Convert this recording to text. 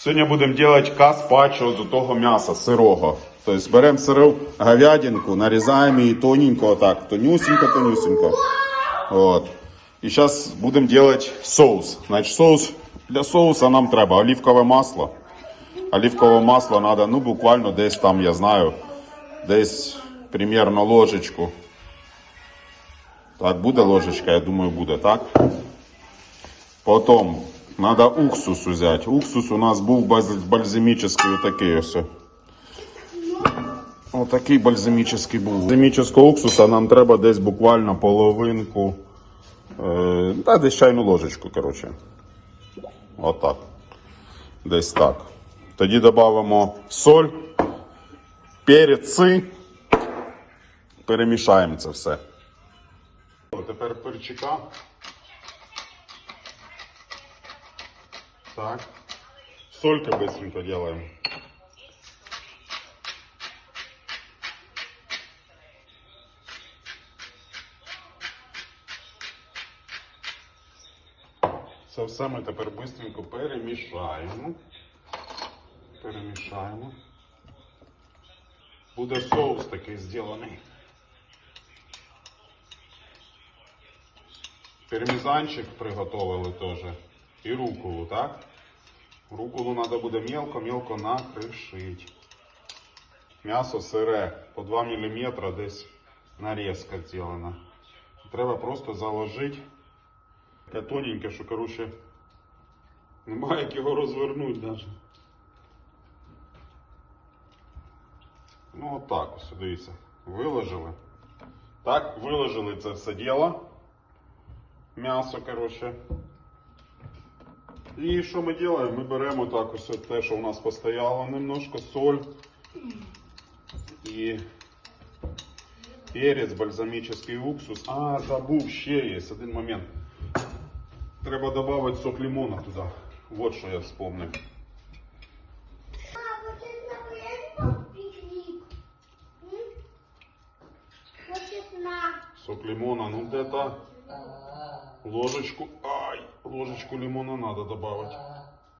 Сьогодні будемо робити каспачо з того м'яса сирого. Тобто беремо сиру говядинку, нарізаємо її тоненько, отак, тонюсенько, тонюсенько. От. І зараз будемо робити соус. Значить, соус для соуса нам треба оливкове масло. Оливкове масло треба, ну, буквально десь там, я знаю, десь примерно ложечку. Так, буде ложечка, я думаю, буде, так? Потім треба уксус взяти. Уксус у нас був бальзамічний отакий ось. Отакий бальзамічний був. Бальзамічного уксуса нам треба десь буквально половинку. Е, та десь чайну ложечку, коротше. Отак. Десь так. Тоді додамо соль, перець. Перемішаємо це все. Тепер перчика. Так. Солька быстренько делаем. Це все ми тепер быстренько перемішаємо. Перемішаємо. Буде соус такий зроблений. Пармезанчик приготовили теж. І руколу, так? Руколу треба буде мелко-мелко накришити. М'ясо сире по 2 мм десь нарізка зроблена. Треба просто заложити. Таке тоненьке, що коротше, немає як його розвернути навіть. Ну отак ось, дивіться. Виложили. Так, виложили це все діло. М'ясо, коротше. І що ми робимо? Ми беремо так ось те, що у нас постояло немножко, соль і перець, бальзамічний уксус. А, забув, ще є один момент. Треба додати сок лимона туди. Вот що я вспомнив. Папа, ты знаешь, пикник? М? Хочешь на? Сок лимона, ну где-то ложечку. Ай, Ложечку лимона надо добавить.